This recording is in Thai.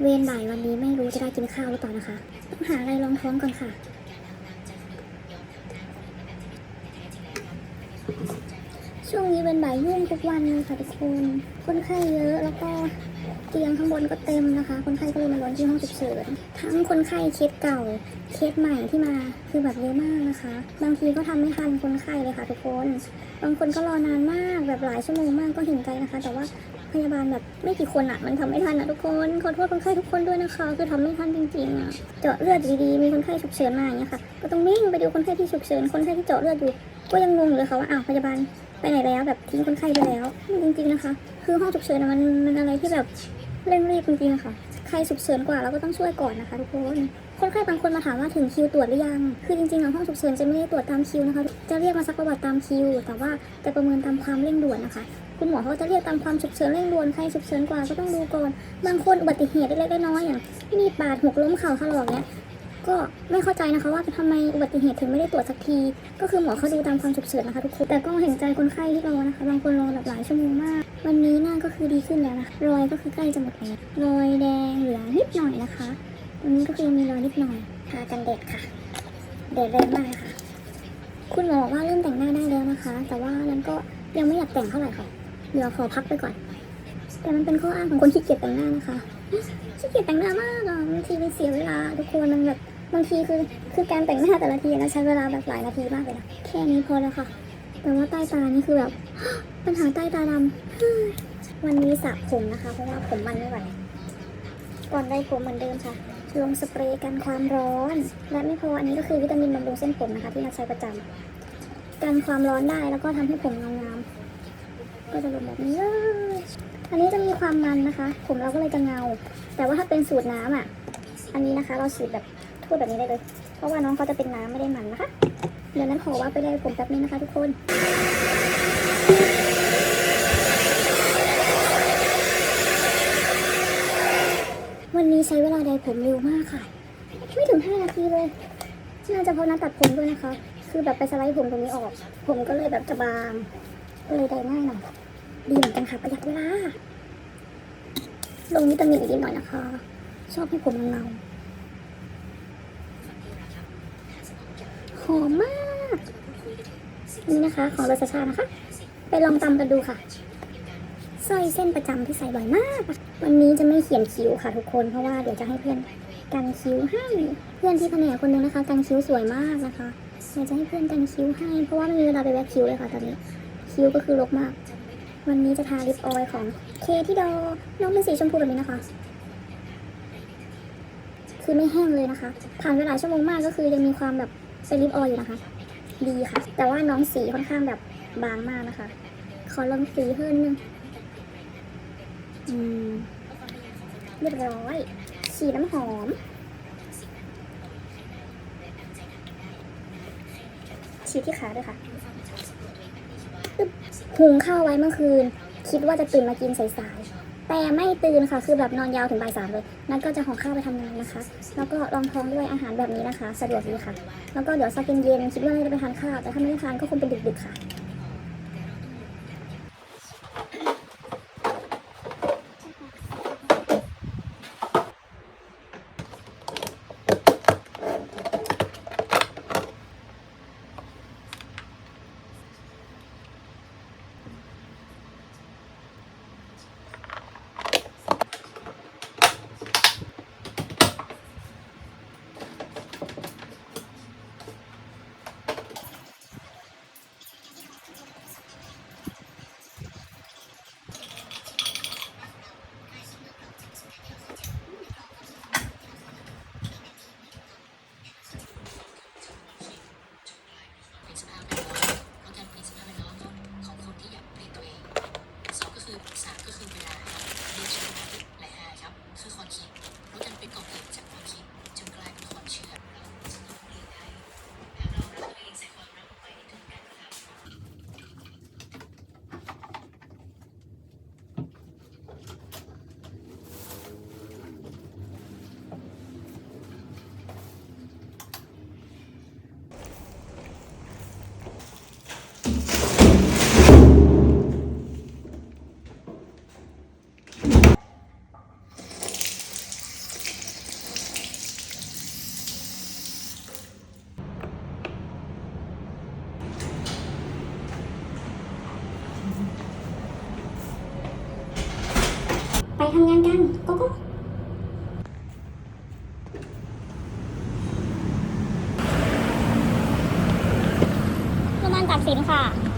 เวรบ่ายวันนี้ไม่รู้จะได้กินข้าวหรือเปล่านะคะ ต้องหาอะไรรองท้องก่อนค่ะ ช่วงนี้เป็นบ่ายยุ่งทุกวันเลยค่ะทุกคนคนไข้เยอะแล้วก็เตียงข้างบนก็เต็มนะคะ คนไข้ก็เลยมานอนที่ห้องฉุกเฉินทั้งคนไข้เคสเก่าเคสใหม่ที่มาคือแบบเยอะมากนะคะ บางทีก็ทำไม่ทันคนไข้เลยค่ะทุกคน บางคนก็รอนานมากแบบหลายชั่วโมงมากก็เห็นใจนะคะ แต่ว่าพยาบาลแบบไม่กี่คนอะมันทำไม่ทันอะทุกคนขอโทษคนไข้ทุกคนด้วยนะคะ คือทำไม่ทันจริงๆอะเจาะเลือดดีๆมีคนไข้ฉุกเฉินมาอย่างเงี้ยค่ะ ก็ต้องวิ่งไปดูคนไข้ที่ฉุกเฉินคนไข้ที่เจาะเลือดอยู่ก็ยังงงเลยค่ะว่าอ้าวพยาบาล ไปไหนแล้วแบบทิ้งคนไข้ไปแล้ว จริงๆนะคะ คือห้องฉุกเฉินมันมันอะไรที่แบบเร่งรีบจริงๆอะค่ะ ใครฉุกเฉินกว่าเราก็ต้องช่วยก่อนนะคะทุกคนคนไข้บางคนมาถามว่าถึงคิวตรวจหรือยัง คือจริงๆอะห้องฉุกเฉินจะไม่ได้ตรวจตามคิวนะคะ จะเรียกมาซักประวัติตามคิว แต่ว่าจะประเมินตามความเร่งด่วนนะคะ คุณหมอเขาจะเรียกตามความฉุกเฉินเร่งด่วน ใครฉุกเฉินกว่าก็ต้องดูก่อน บางคนอุบัติเหตุเล็กๆน้อยๆอย่างมีดบาดหกล้มเข่าถลอกเนี้ย ก็ไม่เข้าใจนะคะว่าทำไมอุบัติเหตุถึงไม่ได้ตรวจสักที ก็คือหมอเขาดูตามความฉุกเฉินนะคะทุกคน แต่ก็เห็นใจคนไข้ที่รอนะคะ บางคนรอแบบหลายชั่วโมงมาก วันนี้หน้าก็คือดีขึ้นแล้วนะคะ รอยก็คือใกล้จะหมดแล้ว รอยแดงเหลือนิดหน่อยนะคะตรงนี้ก็คือมีรอยนิดหน่อยทากันแดดค่ะแดดแรงมากค่ะ คุณหมอบอกว่าเริ่มแต่งหน้าได้แล้วนะคะ แต่ว่านั้นก็ยังไม่อยากแต่งเท่าไหร่ค่ะ เดี๋ยวขอพักไปก่อน แต่มันเป็นข้ออ้างของคนขี้เกียจแต่งหน้านะคะขี้เกียจแต่งหน้ามากอะบางทีมันเสียเวลาทุกคนมันแบบ บางทีคือคือการแต่งหน้าแต่ละทีนะใช้เวลาแบบหลายนาทีมากเลยนะแค่นี้พอแล้วค่ะ แต่ว่าใต้ตานี่คือแบบปัญหาใต้ตาดำวันนี้สระผมนะคะ เพราะว่าผมมันไม่ไหวก่อนได้ผมเหมือนเดิมค่ะลงสเปรย์กันความร้อน และไม่พออันนี้ก็คือวิตามินบำรุงเส้นผมนะคะ ที่เราใช้ประจำกันความร้อนได้แล้วก็ทำให้ผมงามก็จะลงแบบนี้เลยอันนี้จะมีความมันนะคะ ผมเราก็เลยจะเงา แต่ว่าถ้าเป็นสูตรน้ำอะ อันนี้นะคะเราฉีดแบบ ทั่วแบบนี้ได้เลย เพราะว่าน้องเขาจะเป็นน้ำไม่ได้มันนะคะ เดี๋ยวนั้นขอว่าไปได้ผมแป๊บนึงนะคะทุกคนวันนี้ใช้เวลาใดผมเร็วมากค่ะ ไม่ถึง 5 นาทีเลยน่าจะเพราะนัดตัดผมด้วยนะคะ คือแบบไปสไลด์ผมตรงนี้ออก ผมก็เลยแบบจะบางก็เลยได้ง่ายหน่อยดีเหมือนกันค่ะประหยัดเวลาลงวิตามินอีกนิดหน่อยนะคะ ชอบให้ผมเงาๆห อมมาก นี่นะคะของรสชานะคะ ไปลองตำกันดูค่ะสร้อยเส้นประจำที่ใส่บ่อยมาก วันนี้จะไม่เขียนคิ้วค่ะทุกคนเพราะว่าเดี๋ยวจะให้เพื่อนกันคิ้วให้เพื่อนที่แผนกคนนึงนะคะกันคิ้วสวยมากนะคะเดี๋ยวจะให้เพื่อนกันคิ้วให้ เพราะว่าไม่มีเวลาไปแว็กคิ้วเลยค่ะตอนนี้ คิ้วก็คือรกมาก วันนี้จะทาลิปออยล์ของเคที่ดอน้องเป็นสีชมพูแบบนี้นะคะ คือไม่แห้งเลยนะคะ ผ่านเวลาชั่วโมงมากก็คือยังมีความแบบ เป็นลิปออยล์อยู่นะคะ ดีค่ะ แต่ว่าน้องสีค่อนข้างแบบบางมากนะคะ ขอลองสีเพิ่มนึงอืมเรียบร้อยฉีดน้ำหอม ฉีดที่ขาด้วยค่ะหุงข้าวไว้เมื่อคืน คิดว่าจะตื่นมากินสายๆ แต่ไม่ตื่นค่ะ คือแบบนอนยาวถึงบ่ายสามเลย นั่นก็จะห่อข้าวไปทำงานนะคะ แล้วก็รองท้องด้วยอาหารแบบนี้นะคะ สะดวกดีค่ะ แล้วก็เดี๋ยวสักเย็นๆคิดว่าจะไปทานข้าว แต่ถ้าไม่ได้ทานก็คงเป็นดึกๆค่ะ ทำงานกันโกโก้โรงพยาบาลตักสินค่ะ